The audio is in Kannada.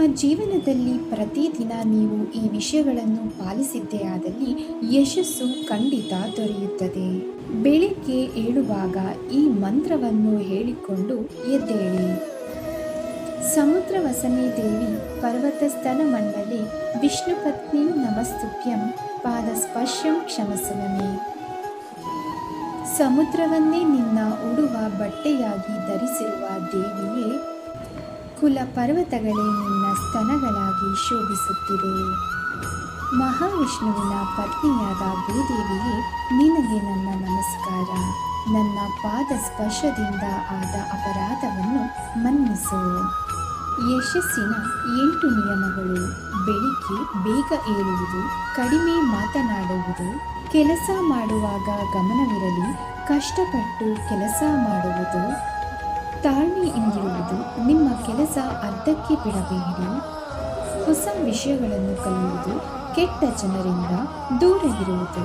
ನಿಮ್ಮ ಜೀವನದಲ್ಲಿ ಪ್ರತಿದಿನ ನೀವು ಈ ವಿಷಯಗಳನ್ನು ಪಾಲಿಸಿದ್ದೇ ಆದಲ್ಲಿ ಯಶಸ್ಸು ಖಂಡಿತ ದೊರೆಯುತ್ತದೆ. ಬೆಳಿಗ್ಗೆ ಏಳುವಾಗ ಈ ಮಂತ್ರವನ್ನು ಹೇಳಿಕೊಂಡು ಎದ್ದೇಳಿ. ಸಮುದ್ರ ವಸನೆ ದೇವಿ ಪರ್ವತ ಸ್ತನ ಮಂಡಲೆ ವಿಷ್ಣು ಪತ್ನಿ ನಮಸ್ತುಭ್ಯಂ ಪಾದ ಸ್ಪರ್ಶಂ ಕ್ಷಮಸವಮೆ ಸಮುದ್ರವನ್ನೇ ನಿನ್ನ ಉಡುವ ಬಟ್ಟೆಯಾಗಿ ಧರಿಸಿರುವ ದೇವಿಯೇ ಕುಲ ಪರ್ವತಗಳೇ ನಿನ್ನ ಸ್ತನಗಳಾಗಿ ಶೋಭಿಸುತ್ತಿವೆ. ಮಹಾವಿಷ್ಣುವಿನ ಪತ್ನಿಯಾದ ಭೂದೇವಿಯೇ, ನಿನಗೆ ನನ್ನ ನಮಸ್ಕಾರ. ನನ್ನ ಪಾದ ಸ್ಪರ್ಶದಿಂದ ಆದ ಅಪರಾಧವನ್ನು ಮನ್ನಿಸು. ಯಶಸ್ಸಿನ ಎಂಟು ನಿಯಮಗಳು. ಬೆಳಿಗ್ಗೆ ಬೇಗ ಏಳುವುದು ಕಡಿಮೆ ಮಾತನಾಡುವುದು, ಕೆಲಸ ಮಾಡುವಾಗ ಗಮನವಿರಲಿ, ಕಷ್ಟಪಟ್ಟು ಕೆಲಸ ಮಾಡುವುದು. ನಿಮ್ಮ ಕೆಲಸ ಅರ್ಧಕ್ಕೆ ಬಿಡಬೇಡಿ. ಹೊಸ ವಿಷಯಗಳನ್ನು ಕಲಿಯುವುದು ಕೆಟ್ಟ ಜನರಿಂದ ದೂರ ಇರುವುದು